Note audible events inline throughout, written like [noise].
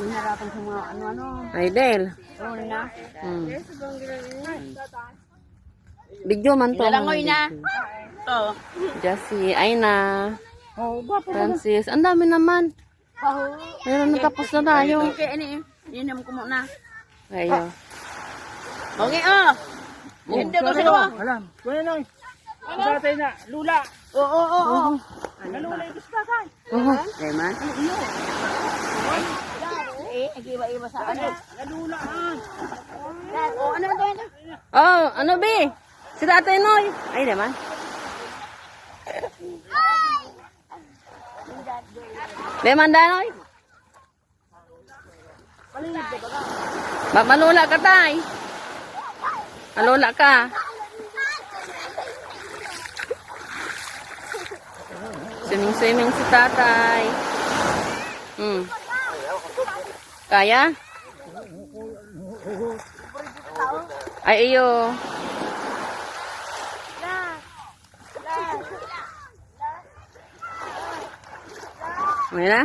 Hinarapan sa mga ano-ano. Idel. Oo na. Hmm. Video man to. Lalangoy na. Oo. Jessie, Aina, Oo, ba pa Francis. Ang dami naman. Oo. Meron natapos na tayo. Okay, ini. Inom ko muna. Ayo. Okay, oh. Hindi ko sila. Alam. Kuya Noy. Tatay na. Lula. Oo, oo, oo. Lula yung tatay. Oh. Leman? Eh, nag-iba-iba sa ano. Lula ah. Oo, ano ba ito? Oh, ano be? Si Tatay Noy. Ay, naman. Leman Danoy. Ba malula ka tay. Malula ka. Swimming swimming si tatay. Hmm. Kaya? Ay iyo. May na?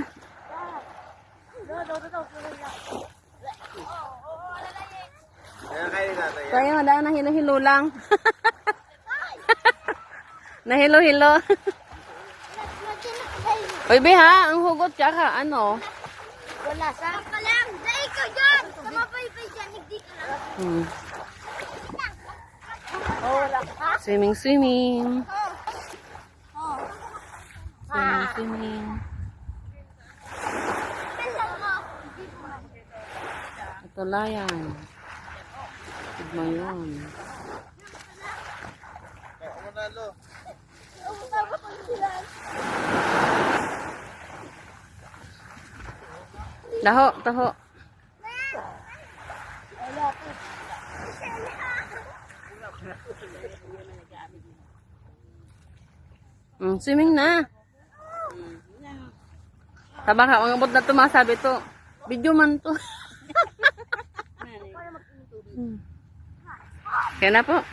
Kaya madaan na hilo-hilo lang. [laughs] Nahilo-hilo. [laughs] Uy, be ha, ang hugot tsaka ano? Wala sa ka lang. Dahil ka dyan. Tumapay-pay dyan. Hindi ka lang. Hmm. Oh, wala ka. Swimming, swimming. Oh. Swimming, swimming. Ito layan. Tigma yun. Taho, taho. Mm, swimming na. Taba ka, ang abot na tumasabi to. Video man to. [laughs] Kaya na po.